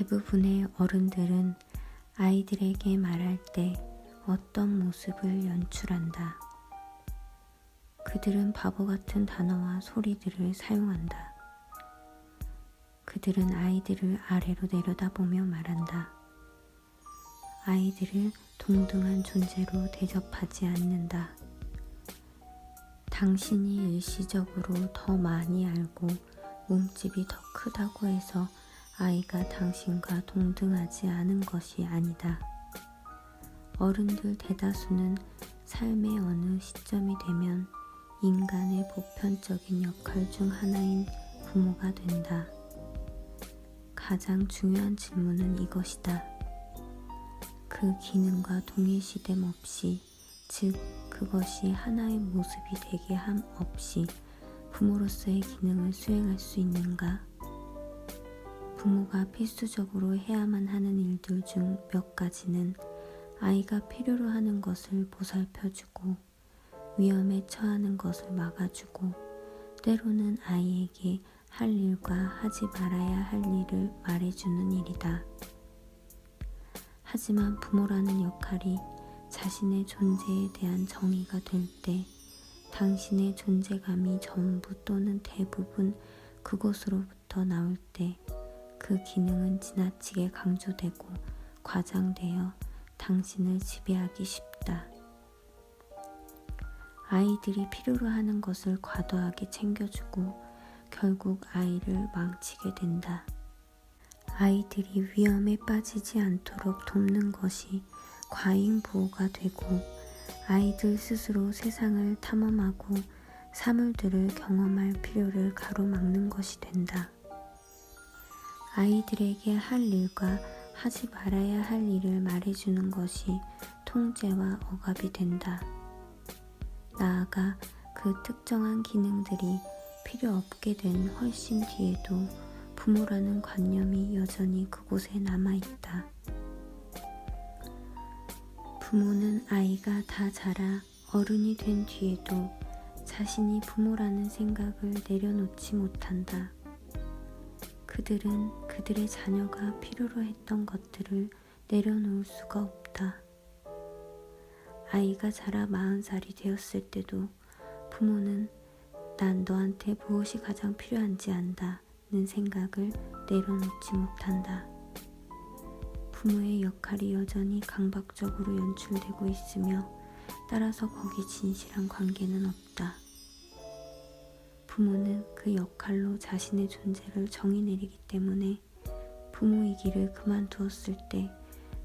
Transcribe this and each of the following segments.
대부분의 어른들은 아이들에게 말할 때 어떤 모습을 연출한다. 그들은 바보 같은 단어와 소리들을 사용한다. 그들은 아이들을 아래로 내려다보며 말한다. 아이들을 동등한 존재로 대접하지 않는다. 당신이 일시적으로 더 많이 알고 몸집이 더 크다고 해서 아이가 당신과 동등하지 않은 것이 아니다. 어른들 대다수는 삶의 어느 시점이 되면 인간의 보편적인 역할 중 하나인 부모가 된다. 가장 중요한 질문은 이것이다. 그 기능과 동일시됨 없이, 즉, 그것이 하나의 모습이 되게 함 없이 부모로서의 기능을 수행할 수 있는가? 부모가 필수적으로 해야만 하는 일들 중 몇 가지는 아이가 필요로 하는 것을 보살펴주고 위험에 처하는 것을 막아주고 때로는 아이에게 할 일과 하지 말아야 할 일을 말해주는 일이다. 하지만 부모라는 역할이 자신의 존재에 대한 정의가 될 때 당신의 존재감이 전부 또는 대부분 그곳으로부터 나올 때 그 기능은 지나치게 강조되고 과장되어 당신을 지배하기 쉽다. 아이들이 필요로 하는 것을 과도하게 챙겨주고 결국 아이를 망치게 된다. 아이들이 위험에 빠지지 않도록 돕는 것이 과잉 보호가 되고 아이들 스스로 세상을 탐험하고 사물들을 경험할 필요를 가로막는 것이 된다. 아이들에게 할 일과 하지 말아야 할 일을 말해주는 것이 통제와 억압이 된다. 나아가 그 특정한 기능들이 필요 없게 된 훨씬 뒤에도 부모라는 관념이 여전히 그곳에 남아있다. 부모는 아이가 다 자라 어른이 된 뒤에도 자신이 부모라는 생각을 내려놓지 못한다. 그들은 그들의 자녀가 필요로 했던 것들을 내려놓을 수가 없다. 아이가 자라 마흔 살이 되었을 때도 부모는 난 너한테 무엇이 가장 필요한지 안다는 생각을 내려놓지 못한다. 부모의 역할이 여전히 강박적으로 연출되고 있으며 따라서 거기 진실한 관계는 없다. 부모는 그 역할로 자신의 존재를 정의 내리기 때문에 부모이기를 그만두었을 때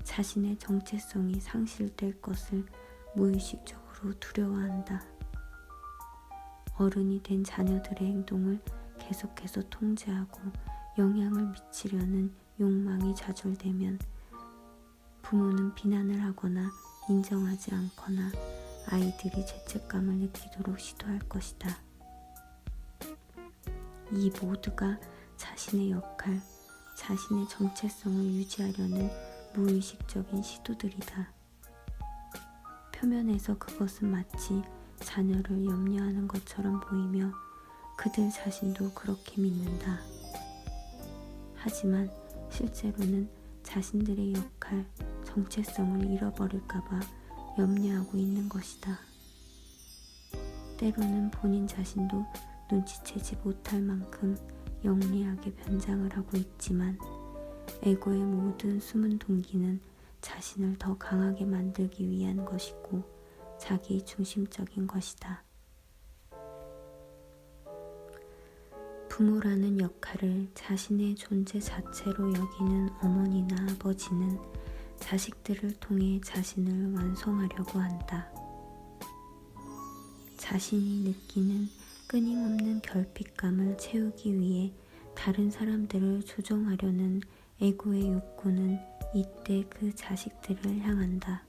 자신의 정체성이 상실될 것을 무의식적으로 두려워한다. 어른이 된 자녀들의 행동을 계속해서 통제하고 영향을 미치려는 욕망이 좌절되면 부모는 비난을 하거나 인정하지 않거나 아이들이 죄책감을 느끼도록 시도할 것이다. 이 모두가 자신의 역할, 자신의 정체성을 유지하려는 무의식적인 시도들이다. 표면에서 그것은 마치 자녀를 염려하는 것처럼 보이며 그들 자신도 그렇게 믿는다. 하지만 실제로는 자신들의 역할, 정체성을 잃어버릴까봐 염려하고 있는 것이다. 때로는 본인 자신도 눈치채지 못할 만큼 영리하게 변장을 하고 있지만 에고의 모든 숨은 동기는 자신을 더 강하게 만들기 위한 것이고 자기 중심적인 것이다. 부모라는 역할을 자신의 존재 자체로 여기는 어머니나 아버지는 자식들을 통해 자신을 완성하려고 한다. 자신이 느끼는 끊임없는 결핍감을 채우기 위해 다른 사람들을 조종하려는 에고의 욕구는 이때 그 자식들을 향한다.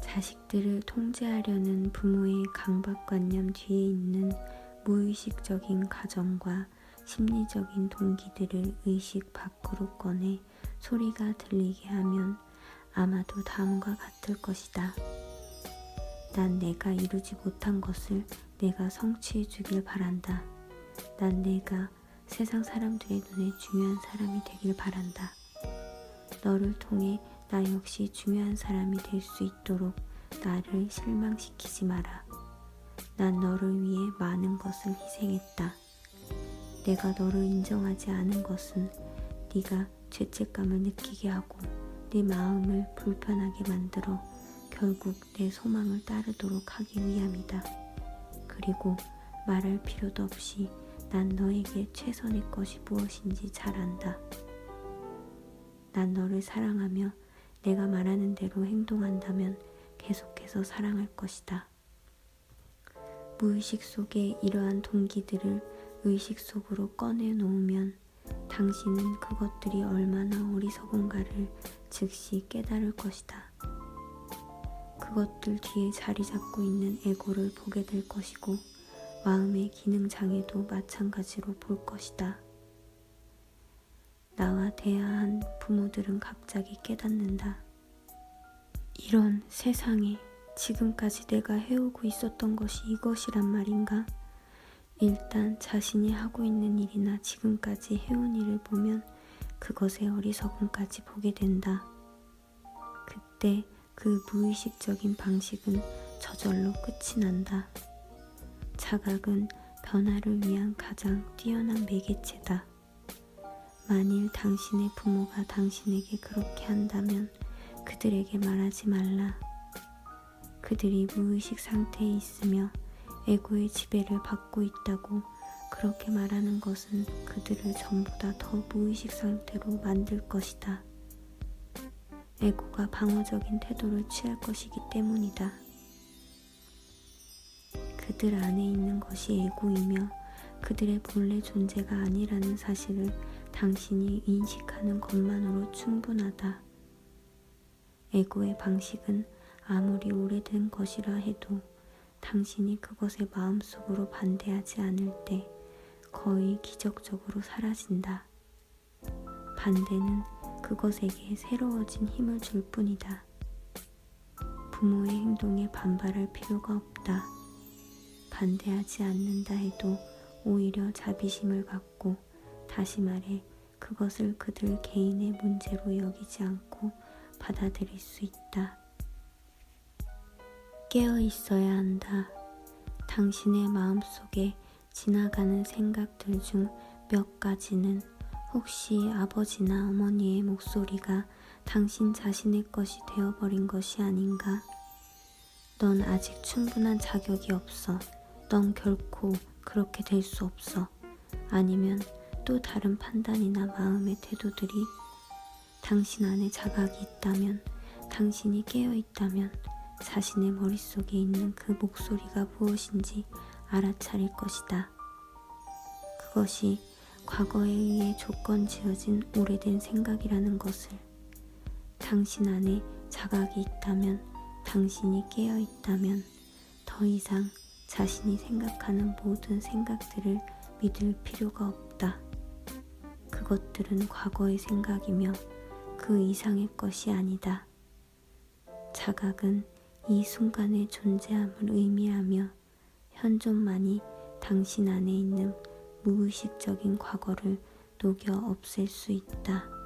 자식들을 통제하려는 부모의 강박관념 뒤에 있는 무의식적인 가정과 심리적인 동기들을 의식 밖으로 꺼내 소리가 들리게 하면 아마도 다음과 같을 것이다. 난 내가 이루지 못한 것을 내가 성취해 주길 바란다. 난 내가 세상 사람들의 눈에 중요한 사람이 되길 바란다. 너를 통해 나 역시 중요한 사람이 될 수 있도록 나를 실망시키지 마라. 난 너를 위해 많은 것을 희생했다. 내가 너를 인정하지 않은 것은 네가 죄책감을 느끼게 하고 내 마음을 불편하게 만들어 결국 내 소망을 따르도록 하기 위함이다. 그리고 말할 필요도 없이 난 너에게 최선의 것이 무엇인지 잘 안다. 난 너를 사랑하며 내가 말하는 대로 행동한다면 계속해서 사랑할 것이다. 무의식 속에 이러한 동기들을 의식 속으로 꺼내 놓으면 당신은 그것들이 얼마나 어리석은가를 즉시 깨달을 것이다. 그것들 뒤에 자리 잡고 있는 에고를 보게 될 것이고 마음의 기능 장애도 마찬가지로 볼 것이다. 나와 대화한 부모들은 갑자기 깨닫는다. 이런 세상에 지금까지 내가 해오고 있었던 것이 이것이란 말인가? 일단 자신이 하고 있는 일이나 지금까지 해온 일을 보면 그것의 어리석음까지 보게 된다. 그때 그 무의식적인 방식은 저절로 끝이 난다. 자각은 변화를 위한 가장 뛰어난 매개체다. 만일 당신의 부모가 당신에게 그렇게 한다면 그들에게 말하지 말라. 그들이 무의식 상태에 있으며 에고의 지배를 받고 있다고 그렇게 말하는 것은 그들을 전부 다 더 무의식 상태로 만들 것이다. 에고가 방어적인 태도를 취할 것이기 때문이다. 그들 안에 있는 것이 에고이며 그들의 본래 존재가 아니라는 사실을 당신이 인식하는 것만으로 충분하다. 에고의 방식은 아무리 오래된 것이라 해도 당신이 그것의 마음속으로 반대하지 않을 때 거의 기적적으로 사라진다. 반대는 그것에게 새로워진 힘을 줄 뿐이다. 부모의 행동에 반발할 필요가 없다. 반대하지 않는다 해도 오히려 자비심을 갖고 다시 말해 그것을 그들 개인의 문제로 여기지 않고 받아들일 수 있다. 깨어 있어야 한다. 당신의 마음 속에 지나가는 생각들 중 몇 가지는 혹시 아버지나 어머니의 목소리가 당신 자신의 것이 되어버린 것이 아닌가? 넌 아직 충분한 자격이 없어. 넌 결코 그렇게 될 수 없어. 아니면 또 다른 판단이나 마음의 태도들이 당신 안에 자각이 있다면, 당신이 깨어 있다면, 자신의 머릿속에 있는 그 목소리가 무엇인지 알아차릴 것이다. 그것이 과거에 의해 조건 지어진 오래된 생각이라는 것을 당신 안에 자각이 있다면, 당신이 깨어 있다면 더 이상 자신이 생각하는 모든 생각들을 믿을 필요가 없다. 그것들은 과거의 생각이며 그 이상의 것이 아니다. 자각은 이 순간의 존재함을 의미하며 현존만이 당신 안에 있는 무의식적인 과거를 녹여 없앨 수 있다.